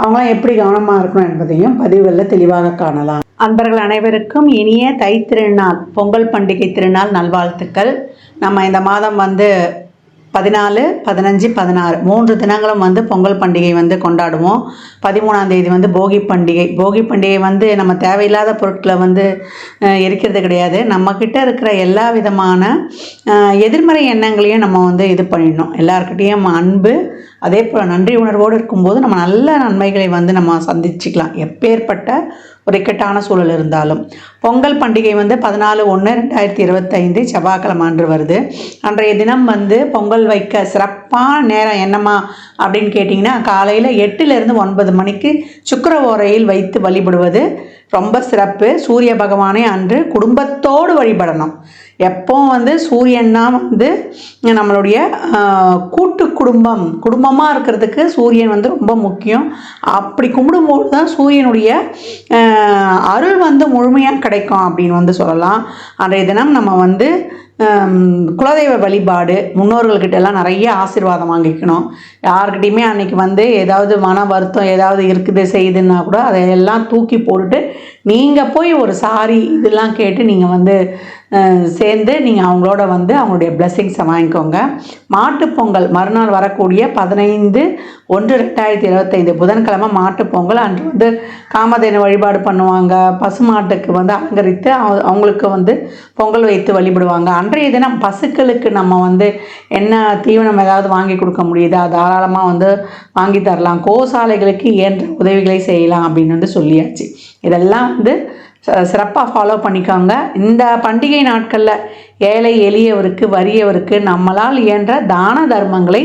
அவங்களாம் எப்படி கவனமாக இருக்கணும் என்பதையும் பதிவுகளில் தெளிவாக காணலாம். அன்பர்கள் அனைவருக்கும் இனிய தை திருநாள் பொங்கல் பண்டிகை திருநாள் நல்வாழ்த்துக்கள். நம்ம இந்த மாதம் வந்து பதினாலு பதினஞ்சு பதினாறு மூன்று தினங்களும் வந்து பொங்கல் பண்டிகை வந்து கொண்டாடுவோம். பதிமூணாம் தேதி வந்து போகி பண்டிகை. போகி பண்டிகை வந்து நம்ம தேவையில்லாத பொருட்களை வந்து எரிக்கிறது கிடையாது. நம்மக்கிட்ட இருக்கிற எல்லா விதமான எதிர்மறை எண்ணங்களையும் நம்ம வந்து இது பண்ணிடணும். எல்லாருக்கிட்டேயும் அன்பு அதே போல் நன்றி உணர்வோடு இருக்கும்போது நம்ம நல்ல நன்மைகளை வந்து நம்ம சந்திச்சுக்கலாம். எப்பேற்பட்ட ஒரு இக்கட்டான சூழல் இருந்தாலும். பொங்கல் பண்டிகை வந்து பதினாலு ஒன்று ரெண்டாயிரத்தி இருபத்தைந்து செவ்வாய்க்கிழமை அன்று வருது. அன்றைய தினம் வந்து பொங்கல் வைக்க சிறப்பான நேரம் என்னம்மா அப்படின்னு கேட்டிங்கன்னா காலையில் எட்டுலேருந்து ஒன்பது மணிக்கு சுக்கர ஓரையில் வைத்து வழிபடுவது ரொம்ப சிறப்பு. சூரிய பகவானை அன்று குடும்பத்தோடு வழிபடணும். எப்போ வந்து சூரியன்னா வந்து நம்மளுடைய கூட்டு குடும்பம். குடும்பமாக இருக்கிறதுக்கு சூரியன் வந்து ரொம்ப முக்கியம். அப்படி கும்பிடும்போது தான் சூரியனுடைய அருள் வந்து முழுமையாக கிடைக்கும் அப்படின்னு வந்து சொல்லலாம். அன்றைய தினம் நம்ம வந்து குலதெய்வ வழிபாடு முன்னோர்கள்கிட்ட எல்லாம் நிறைய ஆசீர்வாதம் வாங்கிக்கணும். யாருக்கிட்டையுமே அன்றைக்கி வந்து ஏதாவது மன வருத்தம் ஏதாவது இருக்குது செய்யுதுன்னா கூட அதையெல்லாம் தூக்கி போட்டுட்டு நீங்கள் போய் ஒரு சாரி இதெல்லாம் கேட்டு நீங்கள் வந்து சேர்ந்து நீங்கள் அவங்களோட வந்து அவங்களுடைய பிளெஸ்ஸிங்ஸை வாங்கிக்கோங்க. மாட்டுப் பொங்கல் மறுநாள் வரக்கூடிய பதினைந்து ஒன்று ரெண்டாயிரத்தி இருபத்தைந்து புதன்கிழமை மாட்டுப்பொங்கல் அன்று வந்து காமதேனு வழிபாடு பண்ணுவாங்க. பசுமாட்டுக்கு வந்து அலங்கரித்து அவ- அவங்களுக்கு வந்து பொங்கல் வைத்து வழிபடுவாங்க. அன்றைய தினம் பசுக்களுக்கு நம்ம வந்து என்ன தீவனம் ஏதாவது வாங்கி கொடுக்க முடியுதா தாராளமாக வந்து வாங்கி தரலாம். கோசாலைகளுக்கு இயன்ற உதவிகளை செய்யலாம் அப்படின்னு வந்து சொல்லியாச்சு. இதெல்லாம் வந்து சிறப்பாக ஃபாலோ பண்ணிக்கோங்க. இந்த பண்டிகை நாட்களில் ஏழை எளியவருக்கு வறியவருக்கு நம்மளால் இயன்ற தான தர்மங்களை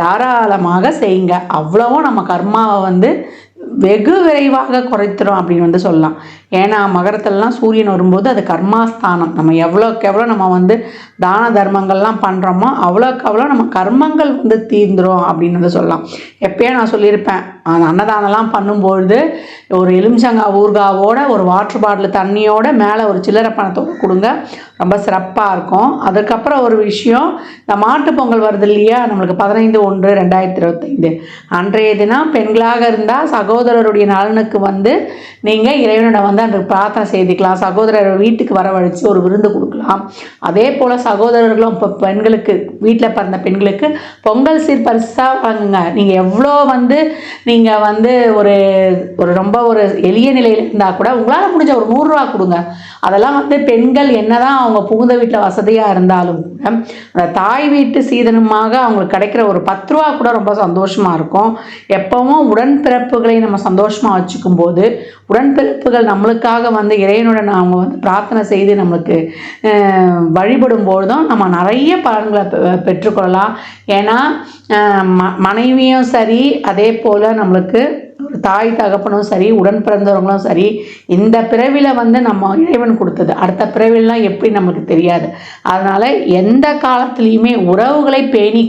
தாராளமாக செய்யுங்க. அவ்வளவும் நம்ம கர்மாவை வந்து வெகு விரைவாக குறைத்திரும் அப்படின்னு வந்து சொல்லலாம். ஏன்னா மகரத்துலலாம் சூரியன் வரும்போது அது கர்மாஸ்தானம். நம்ம எவ்வளோக்கு எவ்வளோ நம்ம வந்து தான தர்மங்கள்லாம் பண்ணுறோமோ அவ்வளோக்கு அவ்வளோ நம்ம கர்மங்கள் வந்து தீர்ந்துரும் அப்படின்னு வந்து சொல்லலாம். எப்பயே நான் சொல்லியிருப்பேன் அந்த அன்னதானம்லாம் பண்ணும்பொழுது ஒரு எலுமிச்சங்காய் ஊர்காவோட ஒரு வாட்டர் பாட்டில் தண்ணியோட மேலே ஒரு சில்லறை பணத்தை கொடுங்க. ரொம்ப சிறப்பாக இருக்கும். அதுக்கப்புறம் ஒரு விஷயம் இந்த மாட்டு பொங்கல் வருது இல்லையா? நம்மளுக்கு பதினைந்து ஒன்று ரெண்டாயிரத்தி இருபத்தைந்து. அன்றைய தினம் பெண்களாக இருந்தால் சகோதரருடைய நலனுக்கு வந்து நீங்கள் இறைவனிடம் வந்து அன்று பிரார்த்தனை செய்துக்கலாம். சகோதரர் வீட்டுக்கு வரவழைச்சு ஒரு விருந்து கொடுக்கலாம். அதே போல் சகோதரர்களும் இப்போ பெண்களுக்கு வீட்டில் பிறந்த பெண்களுக்கு பொங்கல் சீர் பரிசாக வாங்குங்க நீங்கள் எவ்வளோ வந்து நீங்கள் வந்து ஒரு ஒரு ரொம்ப ஒரு எளிய நிலையில் இருந்தால் கூட உங்களால் முடிஞ்ச ஒரு நூறுரூவா கொடுங்க. அதெல்லாம் வந்து பெண்கள் என்னதான் அவங்க புகுந்த வீட்டில் வசதியாக இருந்தாலும் கூட அந்த தாய் வீட்டு சீதனமாக அவங்களுக்கு கிடைக்கிற ஒரு பத்து ரூபா கூட ரொம்ப சந்தோஷமாக இருக்கும். எப்பவும் உடன்பிறப்புகளை நம்ம சந்தோஷமாக வச்சுக்கும் போது உடன்பிறப்புகள் நம்மளுக்காக வந்து இறைவனுடன் அவங்க வந்து பிரார்த்தனை செய்து நம்மளுக்கு அஹ், வழிபடும் பொழுதும் நம்ம நிறைய பலன்களை பெ- பெற்றுக்கொள்ளலாம். ஏன்னா ம மனைவியும் சரி அதே போல் நம்மளுக்கு தாய் தகப்பனும் சரி உடன் பிறந்தவங்களும் சரி இந்த பிறவியில் வந்து நம்ம இறைவன் கொடுத்தது. அடுத்த பிறவிலாம் எப்படி நமக்கு தெரியாது. அதனால் எந்த காலத்துலேயுமே உறவுகளை பேணி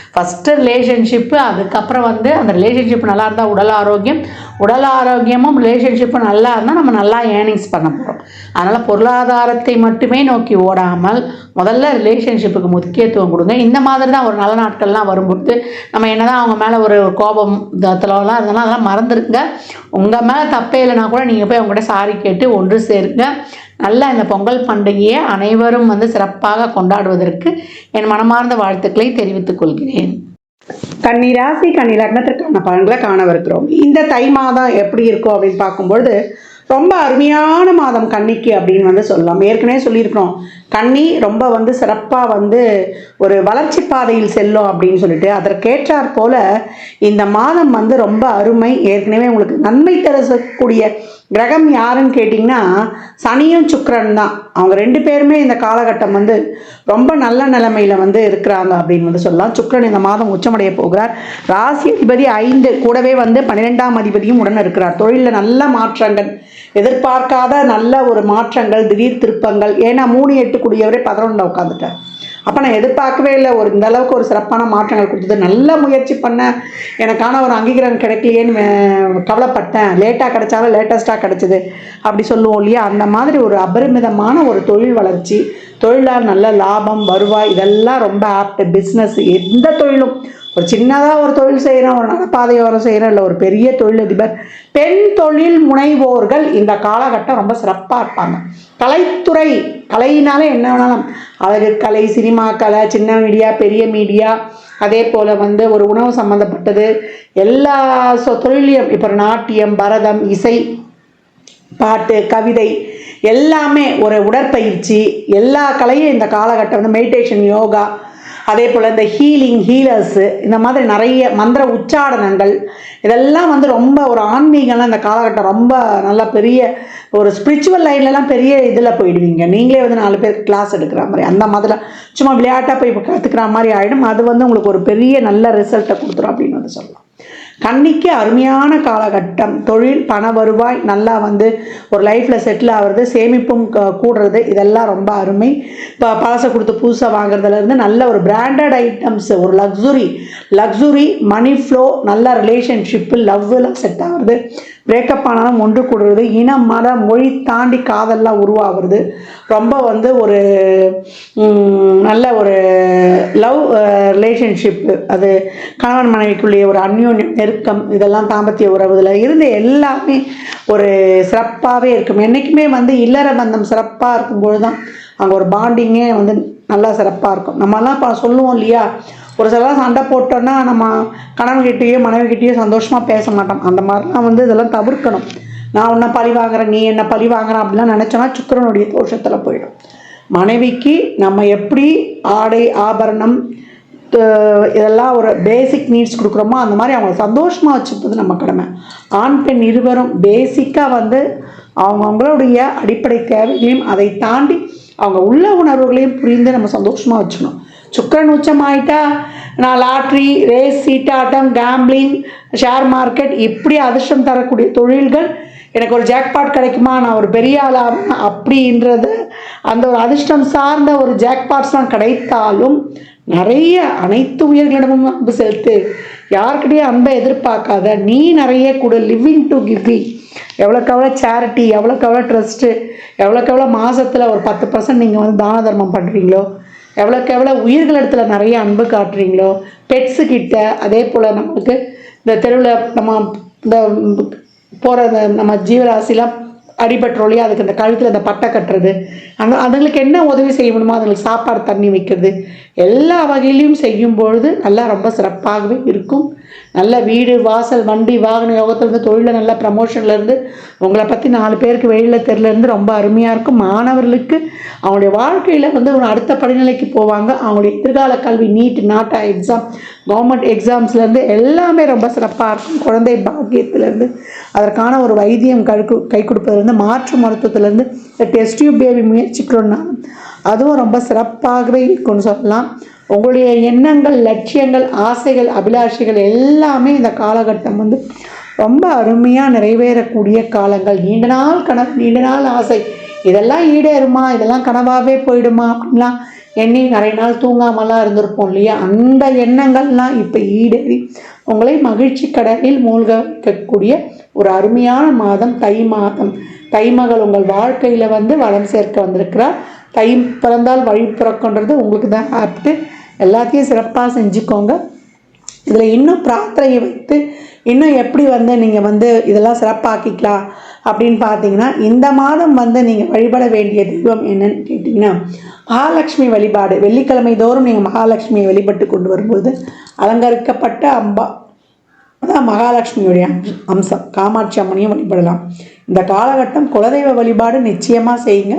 ஃபஸ்ட்டு ரிலேஷன்ஷிப்பு அதுக்கப்புறம் வந்து அந்த ரிலேஷன்ஷிப் நல்லா இருந்தால் உடல் ஆரோக்கியம். உடல் ஆரோக்கியமும் ரிலேஷன்ஷிப்பும் நல்லா இருந்தால் நம்ம நல்லா ஏர்னிங்ஸ் பண்ண போகிறோம் அதனால் பொருளாதாரத்தை மட்டுமே நோக்கி ஓடாமல் முதல்ல ரிலேஷன்ஷிப்புக்கு முக்கியத்துவம் கொடுங்க. இந்த மாதிரி தான் ஒரு நல்ல நாட்கள்லாம் வரும்பொழுது நம்ம என்ன தான் அவங்க மேலே ஒரு கோபம் தத்துலலாம் இருந்தாலும் அதெல்லாம் மறந்துருங்க. உங்கள் மேலே தப்பே இல்லைனா கூட நீங்கள் போய் அவங்ககிட்ட சாரி கேட்டு ஒன்று சேருங்க. நல்ல இந்த பொங்கல் பண்டிகையை அனைவரும் வந்து சிறப்பாக கொண்டாடுவதற்கு என் மனமார்ந்த வாழ்த்துக்களை தெரிவித்துக் கொள்கிறேன். கன்னி ராசி கன்னி லக்னத்திற்கான பலன்களை காணவிருக்கிறோம். இந்த தை மாதம் எப்படி இருக்கும் அப்படின்னு பார்க்கும்பொழுது ரொம்ப அருமையான மாதம் கன்னிக்கு அப்படின்னு வந்து சொல்லலாம். ஏற்கனவே சொல்லியிருக்கிறோம். கன்னி ரொம்ப வந்து சிறப்பாக வந்து ஒரு வளர்ச்சி பாதையில் செல்லும் அப்படின்னு சொல்லிட்டு அதற்கேற்றாற் போல இந்த மாதம் வந்து ரொம்ப அருமை. ஏற்கனவே உங்களுக்கு நன்மை தரக்கூடிய கிரகம் யாருன்னு கேட்டிங்கன்னா சனியும் சுக்கரன் தான். அவங்க ரெண்டு பேருமே இந்த காலகட்டம் வந்து ரொம்ப நல்ல நிலைமையில் வந்து இருக்கிறாங்க அப்படின்னு வந்து சொல்லலாம். சுக்கரன் இந்த மாதம் உச்சமடைய போகிறார். ராசி அதிபதி ஐந்து கூடவே வந்து பன்னிரெண்டாம் அதிபதியும் உடன் இருக்கிறார். தொழிலில் நல்ல மாற்றங்கள் எதிர்பார்க்காத நல்ல ஒரு மாற்றங்கள் திடீர் திருப்பங்கள். ஏன்னா மூணு எட்டு கூடியவரே பதினொன்றில் உட்காந்துட்டார் அப்போ நான் எதிர்பார்க்கவே இல்லை. ஒரு இந்த அளவுக்கு ஒரு சிறப்பான மாற்றங்கள் கொடுத்தது. நல்ல முயற்சி பண்ணேன். எனக்கான ஒரு அங்கீகாரம் கிடைக்கலையேன்னு கவலைப்பட்டேன். லேட்டாக கிடைச்சாலும் லேட்டஸ்ட்டாக கிடைச்சிது. அப்படி சொல்லுவோம் இல்லையா? அந்த மாதிரி ஒரு அபரிமிதமான ஒரு தொழில் வளர்ச்சி தொழிலால் நல்ல லாபம் வருவாய் இதெல்லாம் ரொம்ப ஆப்ட் பிஸ்னஸ் எந்த தொழிலும் ஒரு சின்னதாக ஒரு தொழில் செய்கிறோம் ஒரு நடப்பாதையோரம் செய்கிறோம் இல்லை ஒரு பெரிய தொழிலதிபர் பெண் தொழில் முனைவோர்கள் இந்த காலகட்டம் ரொம்ப சிறப்பாக இருப்பாங்க. கலைத்துறை கலையினாலே என்ன வேணாலும். அழகு கலை சினிமா கலை சின்ன மீடியா பெரிய மீடியா அதே போல் வந்து ஒரு உணவு சம்மந்தப்பட்டது எல்லா சொ- தொழிலையும் இப்போ நாட்டியம் பரதம் இசை பாட்டு கவிதை எல்லாமே ஒரு உடற்பயிற்சி எல்லா கலையும் இந்த காலகட்டம் வந்து மெடிடேஷன் யோகா அதே போல் இந்த ஹீலிங் ஹீலர்ஸு இந்த மாதிரி நிறைய மந்திர உச்சாடனங்கள் இதெல்லாம் வந்து ரொம்ப ஒரு ஆன்மீகம்லாம் இந்த காலகட்டம் ரொம்ப நல்லா பெரிய ஒரு ஸ்பிரிச்சுவல் லைன்லலாம் பெரிய இதில் போயிடுவீங்க. நீங்களே வந்து நாலு பேருக்கு கிளாஸ் எடுக்கிற மாதிரி. அந்த மாதிரிலாம் சும்மா விளையாட்டாக போய் கற்றுக்கிற மாதிரி ஆகிடும் அது வந்து உங்களுக்கு ஒரு பெரிய நல்ல ரிசல்ட்டை கொடுத்துரும் அப்படின்னு வந்து சொல்லலாம். கன்னிக்கு அருமையான காலகட்டம். தொழில் பண வருவாய் நல்லா வந்து ஒரு லைஃப்பில் செட்டில் ஆகிறது சேமிப்பும் கூடுறது இதெல்லாம் ரொம்ப அருமை. இப்போ பழசை கொடுத்து புதுசாக வாங்குறதுலேருந்து நல்ல ஒரு பிராண்டட் ஐட்டம்ஸ் ஒரு லக்ஸுரி லக்ஸுரி மணி ஃப்ளோ நல்ல ரிலேஷன்ஷிப்பு லவ்லாம் செட் ஆகுறது. பிரேக்கப் ஆனாலும் ஒன்று கூடுறது. இனம் மத மொழி தாண்டி காதல்லாம் உருவாகிறது. ரொம்ப வந்து ஒரு நல்ல ஒரு லவ் ரிலேஷன்ஷிப்பு அது கணவன் மனைவிக்குள்ளேயே ஒரு அந்யோன்யம் நெருக்கம் இதெல்லாம் தாம்பத்திய இதில் இருந்து எல்லாமே ஒரு சிறப்பாகவே இருக்கும். என்றைக்குமே வந்து இல்லற பந்தம் சிறப்பாக இருக்கும்பொழுது தான் அங்கே ஒரு பாண்டிங்கே வந்து நல்லா சிறப்பாக இருக்கும். நம்மலாம் இப்போ சொல்லுவோம் இல்லையா? ஒரு சிலலாம் சண்டை போட்டோன்னா நம்ம கணவன்கிட்டேயோ மனைவிக்கிட்டேயோ சந்தோஷமாக பேச மாட்டோம். அந்த மாதிரிலாம் வந்து இதெல்லாம் தவிர்க்கணும். நான் உன்னை பழி வாங்குறேன் நீ என்ன பழி வாங்குறேன் அப்படிலாம் நினச்சோன்னா சுக்கிரனுடைய தோஷத்தில் போயிடும். மனைவிக்கு நம்ம எப்படி ஆடை ஆபரணம் இதெல்லாம் ஒரு பேசிக் நீட்ஸ் கொடுக்குறோமோ அந்த மாதிரி அவங்கள சந்தோஷமாக வச்சுப்பது நம்ம கடமை. ஆண் பெண் இருவரும் பேசிக்காக வந்து அவங்கவுங்களுடைய அடிப்படை தேவைகளையும் அதை தாண்டி அவங்க உள்ள உணர்வுகளையும் புரிந்து நம்ம சந்தோஷமாக வச்சுக்கணும். சுக்கரன் உச்சமாயிட்டா நான் லாட்ரி ரேஸ் சீட்டாட்டம் கேம்பிளிங் ஷேர் மார்க்கெட் இப்படி அதிர்ஷ்டம் தரக்கூடிய தொழில்கள் எனக்கு ஒரு ஜாக்பாட் கிடைக்குமா? நான் ஒரு பெரிய ஆளாக அப்படின்றது அந்த ஒரு அதிர்ஷ்டம் சார்ந்த ஒரு ஜாக்பாட்ஸ்லாம் கிடைத்தாலும் நிறைய அனைத்து உயிர்களிடமும் அன்பு செலுத்து. யாருக்கிட்டையும் அன்பை எதிர்பார்க்காத நீ நிறைய கூட லிவிங் டு கிவிங் எவ்வளோக்கு எவ்வளோ சேரிட்டி எவ்வளோக்கு எவ்வளோ ட்ரஸ்ட்டு எவ்வளோக்கு எவ்வளோ மாதத்தில் ஒரு பத்து பர்சன்ட் நீங்கள் வந்து தான தர்மம் பண்ணுறீங்களோ எவ்வளோக்கு எவ்வளோ உயிர்கள் இடத்துல நிறைய அன்பு காட்டுறீங்களோ பெட்ஸு கிட்ட அதே போல் நம்மளுக்கு இந்த தெருவில் நம்ம இந்த போகிற நம்ம ஜீவராசிலாம் அடிபட்டுறோம் இல்லையா? அதுக்கு இந்த கழுத்தில் அந்த பட்டை கட்டுறது. அந்த அதுங்களுக்கு என்ன உதவி செய்ய முடியுமோ அதுங்களுக்கு சாப்பாடு தண்ணி வைக்கிறது. எல்லா வகையிலையும் செய்யும் பொழுது நல்லா ரொம்ப சிறப்பாகவே இருக்கும். நல்ல வீடு வாசல் வண்டி வாகன யோகத்துலேருந்து தொழிலில் நல்ல ப்ரமோஷன்லேருந்து உங்களை பற்றி நாலு பேருக்கு வெளியில் தெருலேருந்து ரொம்ப அருமையாக இருக்கும். மாணவர்களுக்கு அவங்களுடைய வாழ்க்கையில் வந்து ஒரு அடுத்த படிநிலைக்கு போவாங்க. அவங்களுடைய எதிர்கால கல்வி நீட் நாட்டா எக்ஸாம் கவர்மெண்ட் எக்ஸாம்ஸ்லேருந்து எல்லாமே ரொம்ப சிறப்பாக இருக்கும். குழந்தை பாக்கியத்துலேருந்து அதற்கான ஒரு வைத்தியம் கை கை கொடுப்பதுலேருந்து மாற்று மருத்துவத்துலேருந்து இந்த டெஸ்ட் டியூப் பேபி முயற்சிக்கிறோன்னா அதுவும் ரொம்ப சிறப்பாகவே இருக்கும்னு சொல்லலாம். உங்களுடைய எண்ணங்கள் லட்சியங்கள் ஆசைகள் அபிலாஷைகள் எல்லாமே இந்த காலகட்டம் வந்து ரொம்ப அருமையாக நிறைவேறக்கூடிய காலங்கள். நீண்ட நாள் கனவு நீண்ட நாள் ஆசை. இதெல்லாம் ஈடேறுமா? இதெல்லாம் கனவாகவே போயிடுமா? அப்படின்லாம் எண்ணி நிறைய நாள் தூங்காமலாம் இருந்திருப்போம் இல்லையா? அந்த எண்ணங்கள்லாம் இப்போ ஈடேறி உங்களை மகிழ்ச்சி கடலில் மூழ்க வைக்கக்கூடிய ஒரு அருமையான மாதம் தை மாதம். தைமகள் உங்கள் வாழ்க்கையில் வந்து வளம் சேர்க்க வந்திருக்கிறார். தை பிறந்தால் வழி பிறக்குன்றது உங்களுக்கு தான் ஆப்ட்டு. எல்லாத்தையும் சிறப்பாக செஞ்சுக்கோங்க. இதில் இன்னும் பிரார்த்தனையை வைத்து இன்னும் எப்படி வந்து நீங்கள் வந்து இதெல்லாம் சிறப்பாக்கிக்கலாம் அப்படின்னு பார்த்தீங்கன்னா இந்த மாதம் வந்து நீங்கள் வழிபட வேண்டிய தெய்வம் என்னன்னு கேட்டிங்கன்னா மகாலட்சுமி வழிபாடு. வெள்ளிக்கிழமை தோறும் நீங்கள் மகாலட்சுமியை வழிபட்டு கொண்டு வரும்போது அலங்கரிக்கப்பட்ட அம்பா அதான் மகாலட்சுமியுடைய அம்சம் காமாட்சி அம்மனையும் வழிபடலாம். இந்த காலகட்டம் குலதெய்வ வழிபாடு நிச்சயமாக செய்யுங்க.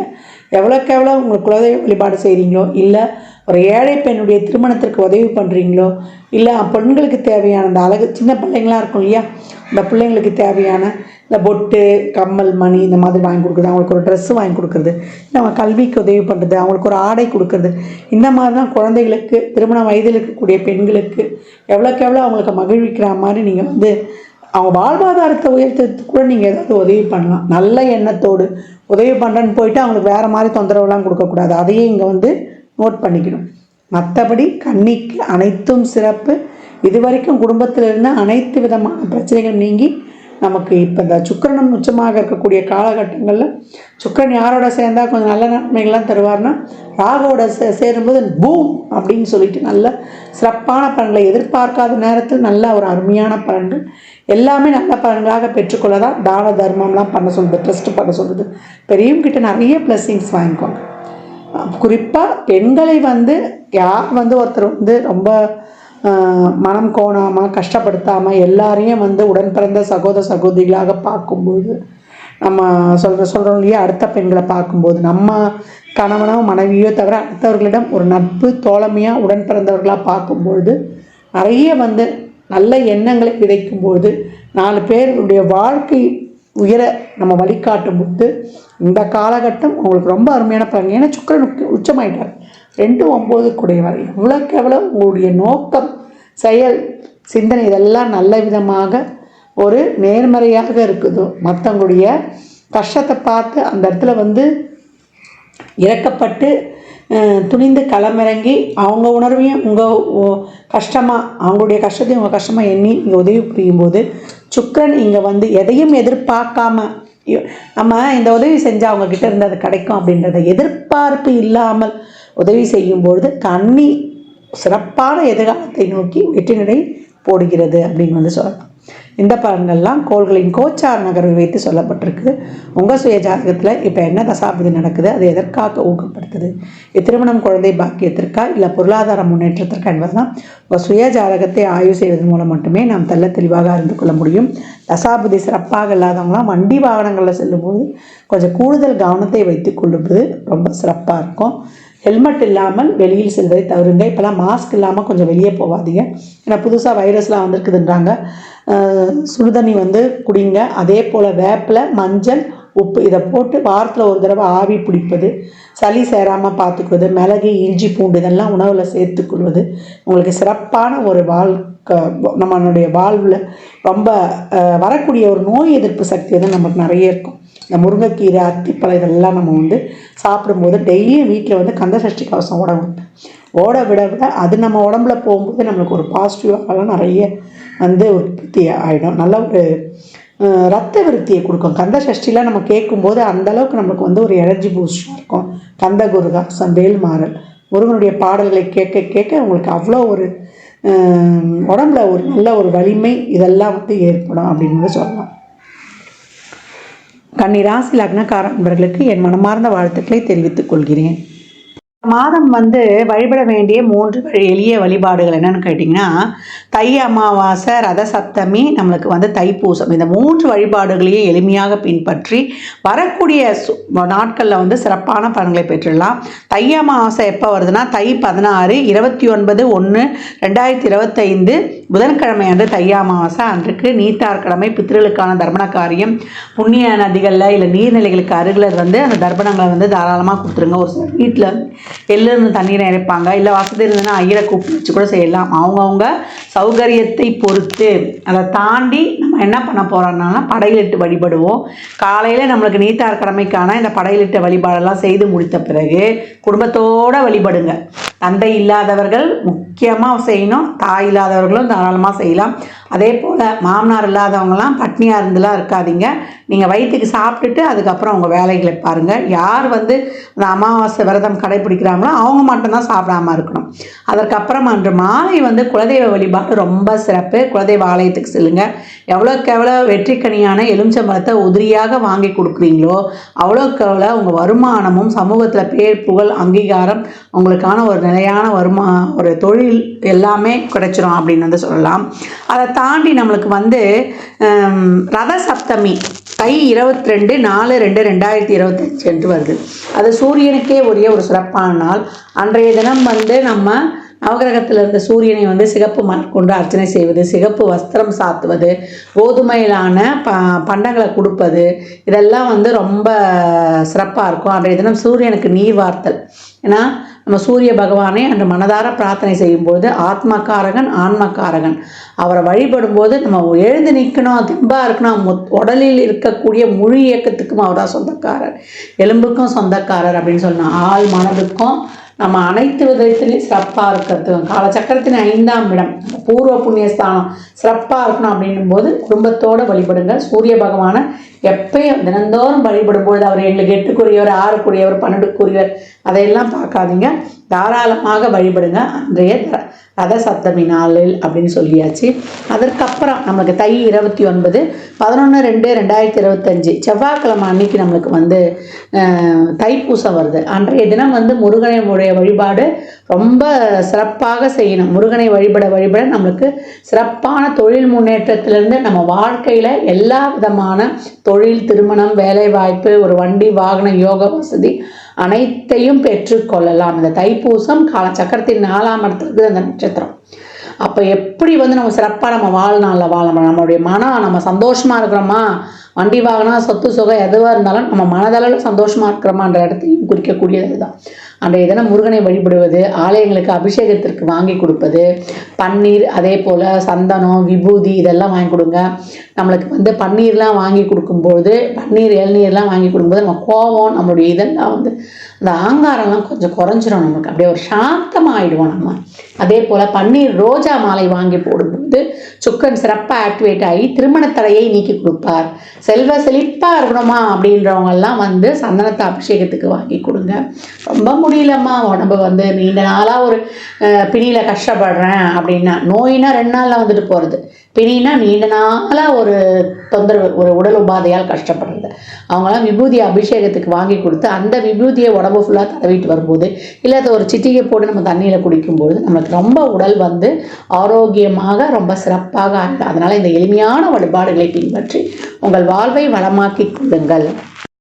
எவ்வளோக்கு எவ்வளோ உங்களுக்கு குலதெய்வ வழிபாடு செய்கிறீங்களோ இல்லை ஒரு ஏழை பெண்ணுடைய திருமணத்திற்கு உதவி பண்ணுறீங்களோ இல்லை பெண்களுக்கு தேவையான அந்த அழகு சின்ன பிள்ளைங்களாம் இருக்கும் இல்லையா? இந்த பிள்ளைங்களுக்கு தேவையான இந்த பொட்டு கம்மல் மணி இந்த மாதிரி வாங்கி கொடுக்குறது அவங்களுக்கு ஒரு ட்ரெஸ்ஸு வாங்கி கொடுக்குறது இல்லை அவங்க கல்விக்கு உதவி பண்ணுறது அவங்களுக்கு ஒரு ஆடை கொடுக்குறது இந்த மாதிரி தான் குழந்தைகளுக்கு திருமண வயதில் இருக்கக்கூடிய பெண்களுக்கு எவ்வளோக்கு எவ்வளோ அவங்களுக்கு மகிழ்விக்கிற மாதிரி நீங்கள் வந்து அவங்க வாழ்வாதாரத்தை உயர்த்துறதுக்கு கூட நீங்கள் ஏதாவது உதவி பண்ணலாம். நல்ல எண்ணத்தோடு உதவி பண்ணுறேன்னு போயிட்டு அவங்களுக்கு வேறு மாதிரி தொந்தரவுலாம் கொடுக்கக்கூடாது. அதையே இங்கே வந்து நோட் பண்ணிக்கணும். மற்றபடி கண்ணிக்கு அனைத்தும் சிறப்பு. இது வரைக்கும் குடும்பத்தில் இருந்த அனைத்து விதமான பிரச்சனைகள் நீங்கி நமக்கு இப்போ இந்த சுக்கரனும் உச்சமாக இருக்கக்கூடிய காலகட்டங்களில் சுக்கரன் யாரோட சேர்ந்தால் கொஞ்சம் நல்ல நன்மைகள்லாம் தருவார்னா ராகோட சே சேரும்போது பூம் அப்படின்னு சொல்லிட்டு நல்ல சிறப்பான பலன்களை எதிர்பார்க்காத நேரத்தில் நல்ல ஒரு அருமையான பலன்கள் எல்லாமே நல்ல பலன்களாக பெற்றுக்கொள்ள தான் தான தர்மம்லாம் பண்ண சொல்லுது ட்ரஸ்ட் பண்ண சொல்லுது பெரியவங்க கிட்ட நிறைய பிளெஸ்ஸிங்ஸ் வாங்கிக்கோங்க. குறிப்பாக பெண்களை வந்து யார் வந்து ஒருத்தர் வந்து ரொம்ப மனம் கோணாமல் கஷ்டப்படுத்தாமல் எல்லாரையும் வந்து உடன் பிறந்த சகோதர சகோதரிகளாக பார்க்கும்போது நம்ம சொல்கிற சொல்கிறோம் இல்லையா அடுத்த பெண்களை பார்க்கும்போது நம்ம கணவனோ மனைவியோ தவிர அடுத்தவர்களிடம் ஒரு நட்பு தோழமையாக உடன் பிறந்தவர்களாக பார்க்கும்பொழுது நிறைய வந்து நல்ல எண்ணங்களை விதைக்கும்போது நாலு பேருடைய வாழ்க்கை உயர நம்ம வழிகாட்டும் போது இந்த காலகட்டம் உங்களுக்கு ரொம்ப அருமையான பலன். ஏன்னா சுக்கரன் உச்சமாயிட்டார். ரெண்டு ஒம்பது கூடையவர் எவ்வளோக்கு எவ்வளோ உங்களுடைய நோக்கம் செயல் சிந்தனை இதெல்லாம் நல்ல விதமாக ஒரு நேர்மறையாக இருக்குதோ மற்றவங்களுடைய கஷ்டத்தை பார்த்து அந்த இடத்துல வந்து இறக்கப்பட்டு துணிந்து களமிறங்கி அவங்க உணர்வையும் உங்கள் கஷ்டமாக அவங்களுடைய கஷ்டத்தையும் உங்கள் கஷ்டமாக எண்ணி நீங்கள் உதவி புரியும்போது சுக்கரன் இங்கே வந்து எதையும் எதிர்பார்க்காம நம்ம இந்த உதவி செஞ்சால் அவங்கக்கிட்ட இருந்து அது கிடைக்கும் அப்படின்றத எதிர்பார்ப்பு இல்லாமல் உதவி செய்யும்பொழுது கண்ணி சிறப்பான எதிர்காலத்தை நோக்கி வெற்றி நடை போடுகிறது அப்படின்னு வந்து சொல்லலாம். இந்த பலன்கள்லாம் கோள்களின் கோச்சார் நகர்வை வைத்து சொல்லப்பட்டிருக்கு. உங்கள் சுய ஜாதகத்தில் இப்போ என்ன தசாபதி நடக்குது? அது எதற்காக ஊக்கப்படுத்துது? திருமணம் குழந்தை பாக்கியத்திற்கா? இல்லை பொருளாதார முன்னேற்றத்திற்கா என்பதுதான் உங்கள் சுய ஜாதகத்தை ஆய்வு செய்வதன் மூலம் மட்டுமே நாம் தெல்ல தெளிவாக அறிந்து கொள்ள முடியும். தசாபதி சிறப்பாக இல்லாதவங்களாம் வண்டி வாகனங்களில் செல்லும்போது கொஞ்சம் கூடுதல் கவனத்தை வைத்துக் கொள்ளுவது ரொம்ப சிறப்பாக இருக்கும். ஹெல்மெட் இல்லாமல் வெளியில் செல்வதை தவறுங்க இப்போலாம் மாஸ்க் இல்லாமல் கொஞ்சம் வெளியே போகாதீங்க. ஏன்னா புதுசாக வைரஸ்லாம் வந்திருக்குதுன்றாங்க. சுடுதண்ணி வந்து குடிங்க. அதே போல் வேப்பில் மஞ்சள் உப்பு இதை போட்டு வாரத்தில் ஒரு தடவை ஆவி பிடிப்பது சளி சேராமல் பார்த்துக்குவது மிளகு இஞ்சி பூண்டு இதெல்லாம் உணவில் சேர்த்துக்கொள்வது உங்களுக்கு சிறப்பான ஒரு வாழ்க்கை நம்மளுடைய வாழ்வில் ரொம்ப வரக்கூடிய ஒரு நோய் எதிர்ப்பு சக்தி வந்து நமக்கு நிறைய இருக்கும். இந்த முருங்கைக்கீரை அத்திப்பழம் இதெல்லாம் நம்ம வந்து சாப்பிடும்போது டெய்லியும் வீட்டில் வந்து கந்த சஷ்டி கவசம் ஓட விட்டேன் ஓட விட விட அது நம்ம உடம்புல போகும்போது நம்மளுக்கு ஒரு பாசிட்டிவாகலாம் நிறைய வந்து உற்பத்தி ஆகிடும் நல்ல ஒரு ரத்த விருத்தியை கொடுக்கும். கந்த சஷ்டிலாம் நம்ம கேட்கும்போது அந்த அளவுக்கு நமக்கு வந்து ஒரு எனர்ஜி பூஸ்டாக இருக்கும். கந்த குருகாசம் வேல்மாறல் முருகனுடைய பாடல்களை கேட்க கேட்க உங்களுக்கு அவ்வளோ ஒரு உடம்புல ஒரு நல்ல ஒரு வலிமை இதெல்லாம் வந்து ஏற்படும் அப்படின்னு சொல்லலாம். கன்னிராசி லக்னக்கார நண்பர்களுக்கு என் மனமார்ந்த வாழ்த்துக்களை தெரிவித்துக் கொள்கிறேன். மாதம் வந்து வழிபட வேண்டிய மூன்று வழி எளிய வழிபாடுகள் என்னன்னு கேட்டிங்கன்னா தை அமாவாசை ரத சப்தமி நம்மளுக்கு வந்து தைப்பூசம். இந்த மூன்று வழிபாடுகளையும் எளிமையாக பின்பற்றி வரக்கூடிய சு- நாட்களில் வந்து சிறப்பான பலன்களை பெற்றுடலாம். தை அமாவாசை எப்போ வருதுன்னா தை பதினாறு இருபத்தி ஒன்பது ஒன்று ரெண்டாயிரத்தி இருபத்தைந்து புதன்கிழமை அன்று தை அமாவாசை அன்றைக்கு நீத்தார் கிழமை பித்திருளுக்கான தர்ப்பண காரியம். புண்ணிய நதிகளில் இல்லை நீர்நிலைகளுக்கு அருகில் வந்து அந்த தர்ப்பணங்களை வந்து தாராளமாக கொடுத்துருங்க. ஒரு சில வீட்டில் எள்ளிருந்து தண்ணீரை இறைப்பாங்க இல்லை வசதி இருந்ததுன்னா ஐயரை கூப்பிட்டு வச்சு கூட செய்யலாம். அவங்கவுங்க சௌகரியத்தை பொறுத்து அதை தாண்டி நம்ம என்ன பண்ண போகிறோம்னா படையிலிட்டு வழிபடுவோம். காலையில் நம்மளுக்கு நீத்தார் கடமைக்கான இந்த படையிலிட்ட வழிபாடெல்லாம் செய்து முடித்த பிறகு குடும்பத்தோடு வழிபடுங்க. தந்தை இல்லாதவர்கள் முக்கியமாக செய்யணும். தாய் இல்லாதவர்களும் தாராளமாக செய்யலாம். அதே போல் மாமனார் இல்லாதவங்களாம் பட்னியாக இருந்துலாம் இருக்காதீங்க. நீங்கள் வயிற்றுக்கு சாப்பிட்டுட்டு அதுக்கப்புறம் உங்கள் வேலைகளை பாருங்கள் யார் வந்து அந்த அமாவாசை விரதம் கடைபிடிக்கிறாங்களோ அவங்க மட்டும்தான் சாப்பிடாம இருக்கணும். அதற்கப்புறம் அன்று மாலை வந்து குலதெய்வ வழிபாடு ரொம்ப சிறப்பு. குலதெய்வ ஆலயத்துக்கு செல்லுங்க. எவ்வளோக்கு எவ்வளோ வெற்றிக்கனியான எலுமிச்சம்பழத்தை உதிரியாக வாங்கி கொடுக்குறீங்களோ அவ்வளோக்கு எவ்வளோ உங்கள் வருமானமும் சமூகத்தில் பேர் புகழ் அங்கீகாரம் உங்களுக்கான ஒரு நிலையான வருமா ஒரு தொழில் எல்லாமே கிடைச்சிரும் அப்படின்னு வந்து சொல்லலாம். அதை தாண்டி நம்மளுக்கு வந்து ரத சப்தமி தை இருபத்தி ரெண்டு நாலு ரெண்டு ரெண்டாயிரத்தி இருபத்தஞ்சு என்று வருது. அது சூரியனுக்கே உரிய ஒரு சிறப்பான நாள். அன்றைய தினம் வந்து நம்ம நவகிரகத்தில் இருந்த சூரியனை வந்து சிகப்பு மலர் கொண்டு அர்ச்சனை செய்வது சிகப்பு வஸ்திரம் சாத்துவது கோதுமையிலான ப பண்டங்களை கொடுப்பது இதெல்லாம் வந்து ரொம்ப சிறப்பாக இருக்கும். அன்றைய தினம் சூரியனுக்கு நீர் வார்த்தல். ஏன்னா நம்ம சூரிய பகவானை அன்று மனதார பிரார்த்தனை செய்யும்போது ஆத்மக்காரகன் ஆன்மக்காரகன். அவரை வழிபடும்போது நம்ம எழுந்து நிற்கணும் தெம்பாக இருக்கணும் உடலில் இருக்கக்கூடிய முழு இயக்கத்துக்கும் அவர் தான் சொந்தக்காரர். எலும்புக்கும் சொந்தக்காரர் அப்படின்னு சொன்னால் ஆள் மனதுக்கும் நம்ம அனைத்து விதத்திலையும் சிறப்பாக இருக்கிறது. காலச்சக்கரத்தின் ஐந்தாம் இடம் பூர்வ புண்ணியஸ்தானம். சிறப்பாக இருக்கணும் அப்படின்னும் போது குடும்பத்தோடு வழிபடுங்க சூரிய பகவானை எப்பயும் தினந்தோறும் வழிபடும்பொழுது அவர் எங்களுக்கு எட்டுக்குரியவர் ஆறுக்குரியவர் பன்னெண்டுக்குரியவர் அதையெல்லாம் பார்க்காதீங்க. தாராளமாக வழிபடுங்க. அன்றைய ரத சப்தமி நாளில் அப்படின்னு சொல்லியாச்சு. அதற்கப்புறம் நம்மளுக்கு தை இருபத்தி ஒன்பது பதினொன்று ரெண்டு ரெண்டாயிரத்தி இருபத்தஞ்சு செவ்வாய்க்கிழமை அன்னைக்கு நம்மளுக்கு வந்து தைப்பூசம் வருது. அன்றைய தினம் வந்து முருகனுடைய வழிபாடு ரொம்ப சிறப்பாக செய்யணும். முருகனை வழிபட வழிபட நம்மளுக்கு சிறப்பான தொழில் முன்னேற்றத்திலிருந்து நம்ம வாழ்க்கையில் எல்லா விதமான தொழில் திருமணம் வேலைவாய்ப்பு ஒரு வண்டி வாகன யோக வசதி அனைத்தையும் பெற்றுக்கொள்ளலாம் இந்த தைப்பூசம் கால சக்கரத்தின் நாலாம் இடத்துல அந்த நட்சத்திரம். அப்போ எப்படி வந்து நம்ம சிறப்பாக நம்ம வாழ்நாளில் வாழ நம்மளுடைய மனம் நம்ம சந்தோஷமாக இருக்கிறோமா? வண்டி வாகனம் சொத்து சுகம் எதுவாக இருந்தாலும் நம்ம மனதளவில் சந்தோஷமாக இருக்கிறோமான்ற இடத்தையும் குறிக்கக்கூடியது தான் அன்றைய தினம் முருகனை வழிபடுவது ஆலயங்களுக்கு அபிஷேகத்திற்கு வாங்கி கொடுப்பது பன்னீர் அதே போல் சந்தனம் விபூதி இதெல்லாம் வாங்கி கொடுங்க. நம்மளுக்கு வந்து பன்னீர்லாம் வாங்கி கொடுக்கும்போது பன்னீர் இளநீர்லாம் வாங்கி கொடுக்கும்போது நம்ம கோவம் நம்மளுடைய இதெல்லாம் வந்து இந்த ஆங்காரம்லாம் கொஞ்சம் குறைஞ்சிரும் நமக்கு. அப்படியே ஒரு சாந்தமாகிடுவோம் நம்ம. அதே போல் பன்னீர் ரோஜா மாலை வாங்கி போடும்போது சுக்கன் சிறப்பாக ஆக்டிவேட் ஆகி திருமண தடையை நீக்கி கொடுப்பார். செல்வ செழிப்பாக இருக்கணுமா அப்படின்றவங்கெல்லாம் வந்து சந்தனத்தை அபிஷேகத்துக்கு வாங்கி கொடுங்க. ரொம்ப முடியலம்மா உடம்பு வந்து நீண்ட நாளாக ஒரு பிணியில் கஷ்டப்படுறேன் அப்படின்னா நோயினா ரெண்டு நாளில் வந்துட்டு போகிறது பிணினா நீண்ட நாளாக ஒரு தொந்தரவு ஒரு உடல் உபாதையால் கஷ்டப்படுறது. அவங்களாம் விபூதி அபிஷேகத்துக்கு வாங்கி கொடுத்து அந்த விபூதியை உடம்பு ஃபுல்லாக தடவிட்டு வரும்போது இல்லை அதை ஒரு சிட்டிகை போட்டு நம்ம தண்ணியில் குடிக்கும்போது நமக்கு ரொம்ப உடல் வந்து ஆரோக்கியமாக ரொம்ப சிறப்பாக ஆகும் அதனால் இந்த எளிமையான வழிபாடுகளை பின்பற்றி உங்கள் வாழ்வை வளமாக்கி கொள்ளுங்கள்.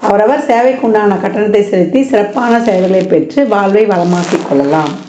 அவரவர் சேவைக்குண்டான கட்டணத்தை செலுத்தி சிறப்பான சேவைகளை பெற்று வாழ்வை வளமாக்கிக் கொள்ளலாம்.